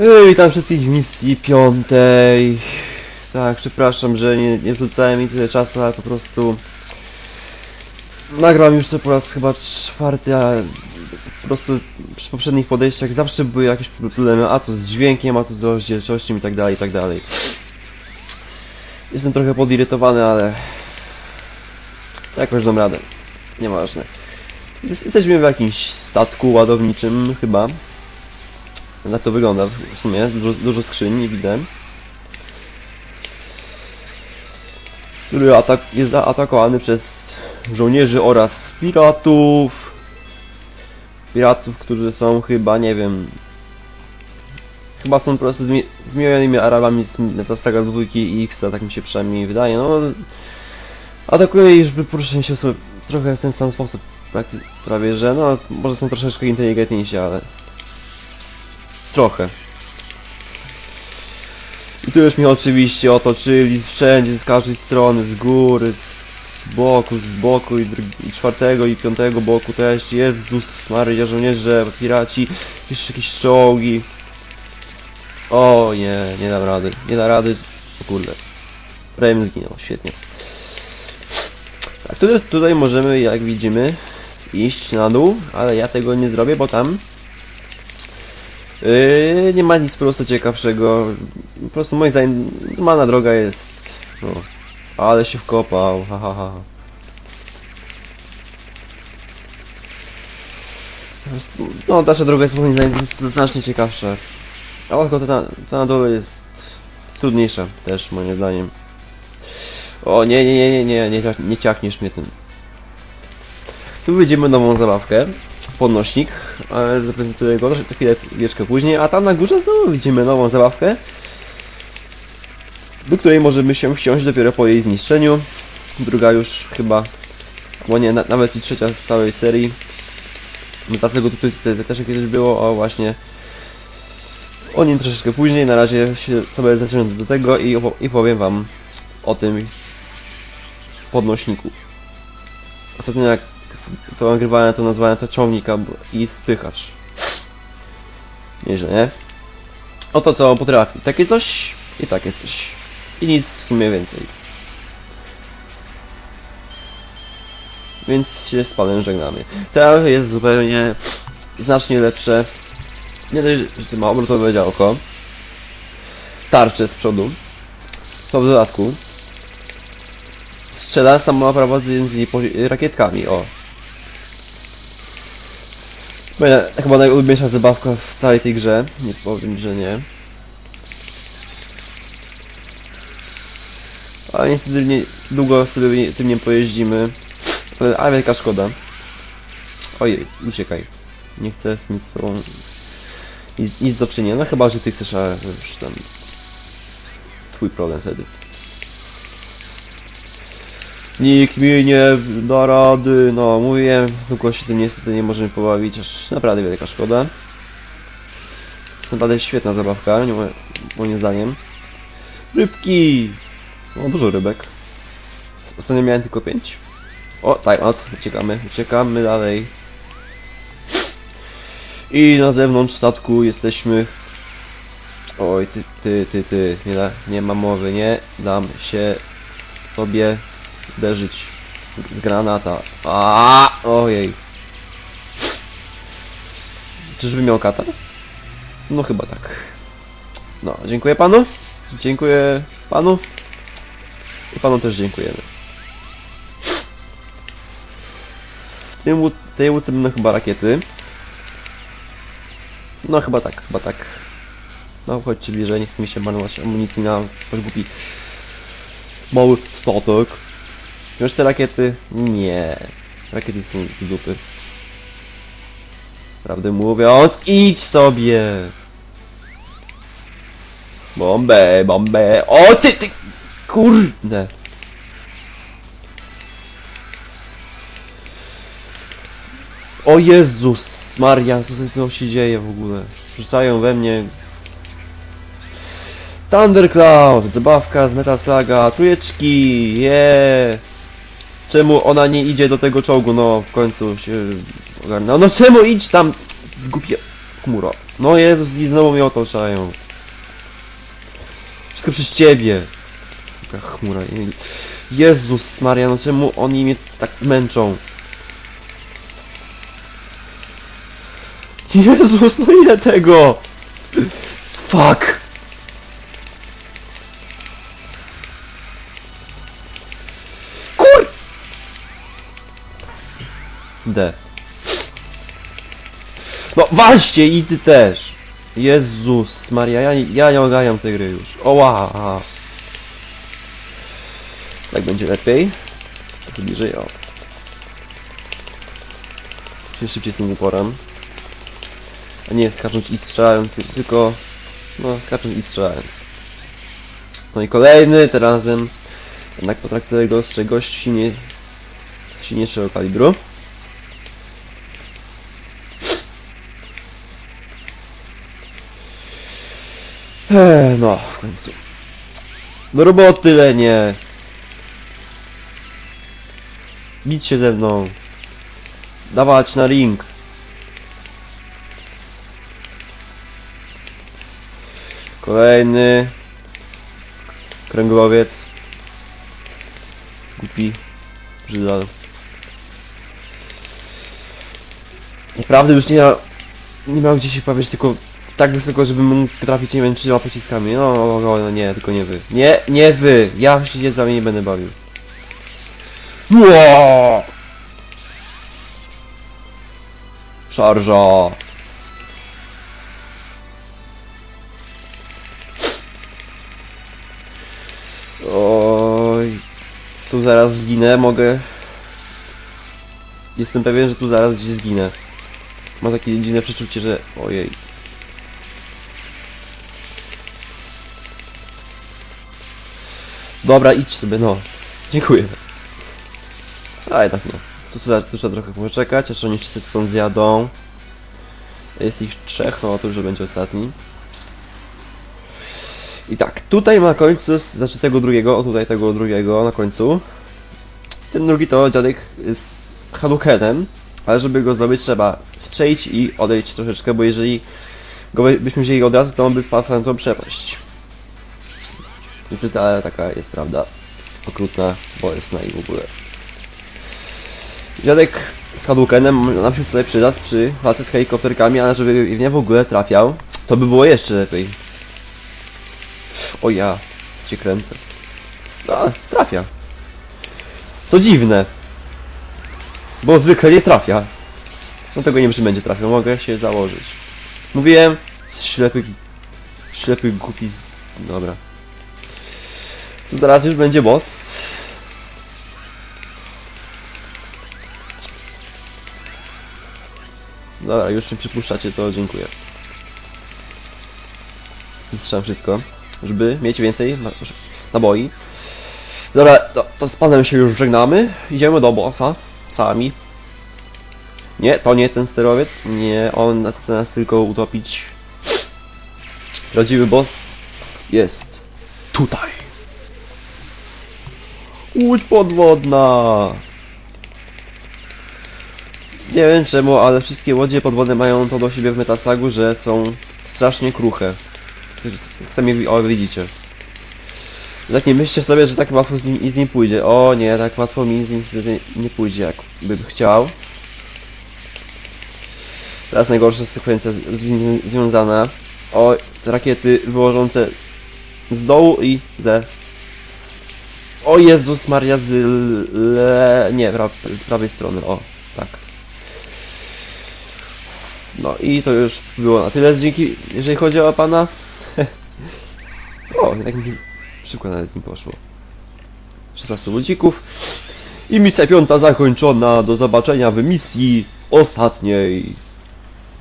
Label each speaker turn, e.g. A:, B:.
A: Ej, witam wszystkich w misji piątej. Tak, przepraszam, że nie, nie wrzucałem mi tyle czasu, ale po prostu... Nagram już to po raz chyba czwarty, a po prostu przy poprzednich podejściach zawsze były jakieś problemy, a to z dźwiękiem, a to z rozdzielczością i tak dalej, i tak dalej. Jestem trochę podirytowany, ale... Jakoś dam radę. Nieważne. Jest- Jesteśmy w jakimś statku ładowniczym chyba. Tak to wygląda w sumie. Dużo, dużo skrzyń widzę. Który atak jest zaatakowany przez żołnierzy oraz piratów. Piratów, którzy są chyba, nie wiem... Chyba są po prostu zmi zmienionymi Arabami z Metastaga 2 i X, tak mi się przynajmniej wydaje. No, atakuje i żeby poruszać się trochę w ten sam sposób. prakty- Prawie, że no, może są troszeczkę inteligentniejsi, ale Trochę. I tu już mnie oczywiście otoczyli wszędzie, z każdej strony, z góry, z, z boku, z boku i, i czwartego i piątego boku też. Jezus Maria, żołnierze, piraci, jeszcze jakieś czołgi. O nie, nie dam rady, nie da rady. O kurde. Bym zginął, świetnie. Tak, tutaj, tutaj możemy, jak widzimy, iść na dół, ale ja tego nie zrobię, bo tam Yy, nie ma nic po prostu ciekawszego. Po prostu moim zdaniem normalna droga jest. No, ale się wkopał, ha, ha, ha. No, dalsza droga jest moim zdaniem znacznie ciekawsza. A tylko to na, to na dole jest trudniejsza też moim zdaniem. O nie, nie, nie, nie, nie, nie, nie ciachniesz mnie tym. Tu widzimy nową zabawkę podnośnik, ale zaprezentuję go troszkę chwilę wieczkę później, a tam na górze znowu widzimy nową zabawkę, do której możemy się wsiąść dopiero po jej zniszczeniu. Druga już chyba, bo nie, na, nawet i trzecia z całej serii. Metasego tutaj te- też kiedyś było, o właśnie o nim troszeczkę później, na razie się sobie zaczynam do tego i, i powiem wam o tym podnośniku. Ostatnio jak to nagrywałem, to nazwałem to ciągnika bo- i spychacz. Nieźle, nie? Oto co potrafi. Takie coś i takie coś. I nic w sumie więcej. Więc się z panem żegnamy. To jest zupełnie znacznie lepsze. Nie dość, że ma obrotowe działko. Tarcze z przodu. To w dodatku. Strzela samoprowadzącymi po- rakietkami, o. Moja chyba najulubieńsza zabawka w całej tej grze. Nie powiem, że nie. Ale niestety nie, długo sobie tym nie pojeździmy. Ale, ale szkoda. Ojej, uciekaj. Nie chcę z nic sobą... Nic, nic do czynienia. No chyba, że ty chcesz, ale już tam... Twój problem wtedy. Nikt mi nie da rady, no mówię, tylko się tym niestety nie możemy pobawić, aż naprawdę wielka szkoda. Jest naprawdę świetna zabawka, nie mo- moim zdaniem. Rybki! O, dużo rybek. Ostatnio miałem tylko 5. O, time out, uciekamy, uciekamy dalej. I na zewnątrz statku jesteśmy. Oj, ty, ty, ty, ty, nie, da, nie ma mowy, nie dam się tobie uderzyć z granata. A, ojej. Czyżby miał katar? No chyba tak. No, dziękuję panu. Dziękuję panu. I panu też dziękujemy. Łu- tej łódce będą chyba rakiety. No chyba tak, chyba tak. No chodźcie bliżej, nie mi się marnować amunicji na głupi mały statek. Wziąć te rakiety? Nie. Rakiety są dupy. Prawdę mówiąc, idź sobie! Bombę, bombę. O ty, ty! Kurde! O Jezus Maria, co, co się dzieje w ogóle? Rzucają we mnie... Thundercloud, zabawka z Metal Saga, yeah. Czemu ona nie idzie do tego czołgu? No, w końcu się ogarnęła. No czemu idź tam, głupie... Chmura. No Jezus, i znowu mnie otaczają. Wszystko przez ciebie. Taka chmura. Jezus Maria, no czemu oni mnie tak męczą? Jezus, no ile tego? Fuck! D. No walczcie i ty też! Jezus Maria, ja, ja nie ogarniam tej gry już. Oła! Tak będzie lepiej. Trochę bliżej, o. Się szybciej z tym uporem. A nie skacząc i strzelając, ty- tylko... No, skacząc i strzelając. No i kolejny, tym razem jednak potraktuję go z czegoś silnie, silniejszego kalibru. Eee, no, w końcu. Do roboty, Lenie! Bić się ze mną. Dawać na ring. Kolejny. Kręglowiec. Głupi. Brzydal. Naprawdę już nie ma... Nie miał gdzie się pojawić, tylko tak wysoko, żeby mógł trafić, nie wiem, trzema pociskami. No, no, no, no, nie, tylko nie wy. Nie, nie wy! Ja się z wami nie będę bawił. Ło! Szarża! Oj, tu zaraz zginę, mogę... Jestem pewien, że tu zaraz gdzieś zginę. Mam takie dziwne przeczucie, że... Ojej. Dobra, idź sobie, no. Dziękuję. A jednak nie. Tu trzeba, tu trzeba trochę poczekać, aż oni wszyscy stąd zjadą. Jest ich trzech, no to już będzie ostatni. I tak, tutaj na końcu, znaczy tego drugiego, o tutaj tego drugiego na końcu. Ten drugi to dziadek z Hanukenem, ale żeby go zdobyć trzeba strzelić i odejść troszeczkę, bo jeżeli go by- byśmy wzięli od razu, to on by spadł na tą przepaść. Niestety, ale taka jest prawda. Okrutna, bolesna i w ogóle. Dziadek z Hanukenem nam się tutaj przyda przy walce z helikopterkami, ale żeby w nie w ogóle trafiał, to by było jeszcze lepiej. O ja, cię kręcę. No, trafia. Co dziwne. Bo zwykle nie trafia. No tego nie będzie trafiał, mogę się założyć. Mówiłem, ślepy, ślepy głupi. Dobra. Zaraz już będzie boss. Dobra, już mi przypuszczacie, to dziękuję. Strzelam wszystko, żeby mieć więcej na- naboi. Dobra, to, to z panem się już żegnamy. Idziemy do bossa. Sami. Nie, to nie ten sterowiec. Nie, on chce nas tylko utopić. Prawdziwy boss jest tutaj. Łódź podwodna. Nie wiem czemu, ale wszystkie łodzie podwodne mają to do siebie w Metaslagu, że są strasznie kruche. Sami o, widzicie. Tak nie myślcie sobie, że tak łatwo z nim, z nim pójdzie. O nie, tak łatwo mi z nim nie pójdzie, jak bym chciał. Teraz najgorsza sekwencja związana. O, rakiety wyłożące z dołu i ze... O Jezus Maria z le... nie, pra... z prawej strony, o, tak. No i to już było na tyle, dzięki, jeżeli chodzi o pana. o, tak mi szybko nawet z nim poszło. 16 ludzików. I misja piąta zakończona. Do zobaczenia w misji ostatniej.